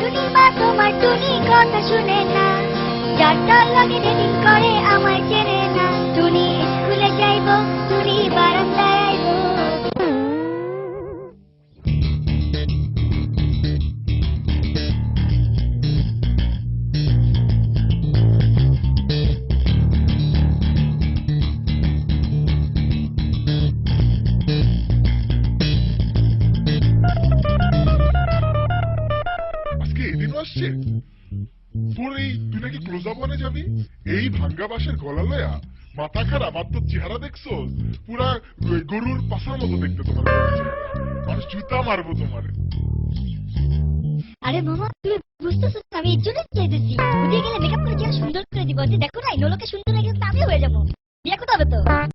টুনি মা তোমার টুনি কথা শুনে না। যার লাগে করে আমার যে আসছে? তুই নাকি ক্লোজ আপ যাবি? এই ভাঙ্গা বাসের গলা লয়া, মাথা খারাপ, আর তোর চেহারা দেখছ পুরা গরুর পাশার মতো দেখতে তোমার মানুষ জুতা মারবো তোমার। আরে মামা, তুমি বুঝতেছো আমি এর জন্যই চাইতেছি। গেলে মেকআপ করে সুন্দর করে দিব। দেখো না, এই নোলকে সুন্দর তো আমিও হয়ে যাব। বিয়ে করতে হবে তো?